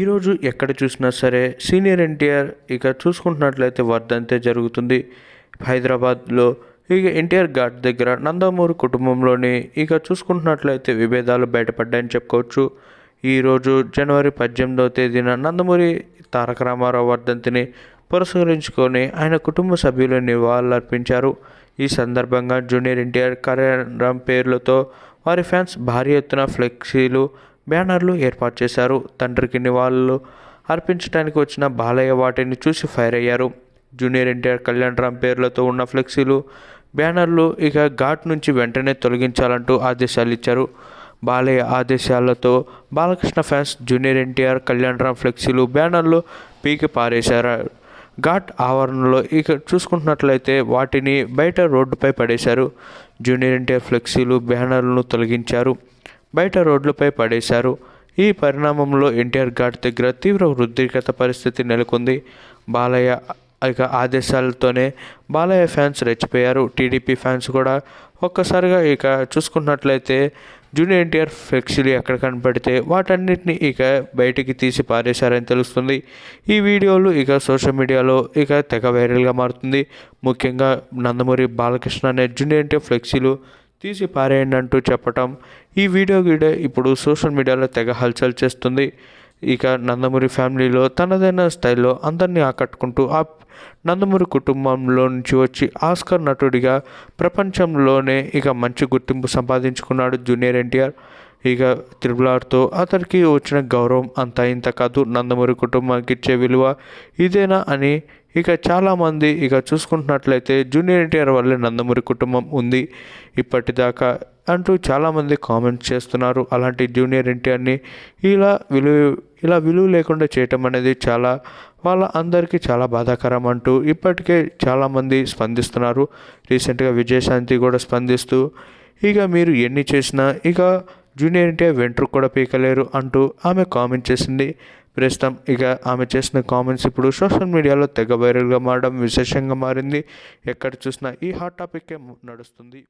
ఈరోజు ఎక్కడ చూసినా సరే సీనియర్ ఎన్టీఆర్ ఇక చూసుకుంటున్నట్లయితే వర్ధంతే జరుగుతుంది. హైదరాబాద్లో ఇక ఎన్టీఆర్ ఘాట్ దగ్గర నందమూరి కుటుంబంలోని ఇక చూసుకుంటున్నట్లయితే విభేదాలు బయటపడ్డాయని చెప్పుకోవచ్చు. ఈరోజు జనవరి పద్దెనిమిదవ తేదీన నందమూరి తారక రామారావు వర్ధంతిని పురస్కరించుకొని ఆయన కుటుంబ సభ్యులు నివాళులర్పించారు ఈ సందర్భంగా జూనియర్ ఎన్టీఆర్ కార్యాలయం పేర్లతో వారి ఫ్యాన్స్ భారీ ఎత్తున ఫ్లెక్సీలు బ్యానర్లు ఏర్పాటు చేశారు. తండ్రికి నివాళులు అర్పించడానికి వచ్చిన బాలయ్య వాటిని చూసి ఫైర్ అయ్యారు. జూనియర్ ఎన్టీఆర్ కళ్యాణ్ రామ్ పేర్లతో ఉన్న ఫ్లెక్సీలు బ్యానర్లు ఇక ఘాట్ నుంచి వెంటనే తొలగించాలంటూ ఆదేశాలు ఇచ్చారు. బాలయ్య ఆదేశాలతో బాలకృష్ణ ఫ్యాన్స్ జూనియర్ ఎన్టీఆర్ కళ్యాణ్ రామ్ ఫ్లెక్సీలు బ్యానర్లు పీకి పారేశారు. ఘాట్ ఆవరణలో ఇక చూసుకుంటున్నట్లయితే వాటిని బయట రోడ్డుపై పడేశారు. జూనియర్ ఎన్టీఆర్ ఫ్లెక్సీలు బ్యానర్లను తొలగించారు. బయట రోడ్లపై పడేశారు. ఈ పరిణామంలో ఎన్టీఆర్ ఘాట్ దగ్గర తీవ్ర ఉద్రిక్తత పరిస్థితి నెలకొంది. బాలయ్య ఇక ఆదేశాలతోనే బాలయ్య ఫ్యాన్స్ రెచ్చిపోయారు. టీడీపీ ఫ్యాన్స్ కూడా ఒక్కసారిగా ఇక చూసుకున్నట్లయితే జూనియర్ ఎన్టీఆర్ ఫ్లెక్సీలు ఎక్కడ కనపడితే వాటన్నిటిని ఇక బయటికి తీసి పారేశారని తెలుస్తుంది. ఈ వీడియోలు ఇక సోషల్ మీడియాలో ఇక తెగ వైరల్గా మారుతుంది. ముఖ్యంగా నందమూరి బాలకృష్ణ అనే జూనియర్ ఎన్టీఆర్ ఫ్లెక్సీలు తీసి పారేయండి అంటూ చెప్పటం ఈ వీడియో గీడే ఇప్పుడు సోషల్ మీడియాలో తెగ హల్చల్ చేస్తుంది. ఇక నందమూరి ఫ్యామిలీలో తనదైన స్టైల్లో అందరినీ ఆకట్టుకుంటూ ఆ నందమూరి కుటుంబంలో నుంచి వచ్చి ఆస్కర్ నటుడిగా ప్రపంచంలోనే ఇక మంచి గుర్తింపు సంపాదించుకున్నాడు జూనియర్ ఎన్టీఆర్. ఇక త్రిబులార్తో అతనికి వచ్చిన గౌరవం అంతా ఇంత కాదు. నందమూరి కుటుంబానికి ఇచ్చే విలువ ఇదేనా అని ఇక చాలామంది ఇక చూసుకుంటున్నట్లయితే జూనియర్ ఎన్టీఆర్ వల్లే నందమూరి కుటుంబం ఉంది. ఇప్పటిదాకా అంటూ చాలామంది కామెంట్స్ చేస్తున్నారు. అలాంటి జూనియర్ ఎన్టీఆర్ని ఇలా విలువ ఇలా విలువ లేకుండా చేయటం అనేది చాలా వాళ్ళ అందరికీ చాలా బాధాకరం అంటూ ఇప్పటికే చాలామంది స్పందిస్తున్నారు. రీసెంట్గా విజయశాంతి కూడా స్పందిస్తూ ఇక మీరు ఎన్ని చేసినా ఇక జూనియర్ ఎన్టీఆర్ వెంట్రుకు కూడా పీకలేరు అంటూ ఆమె కామెంట్ చేసింది. ప్రస్తుతం ఇక ఆమె చేసిన కామెంట్స్ ఇప్పుడు సోషల్ మీడియాలో తెగ వైరల్గా మారడం విశేషంగా మారింది. ఎక్కడ చూసినా ఈ హాట్ టాపిక్కే నడుస్తుంది.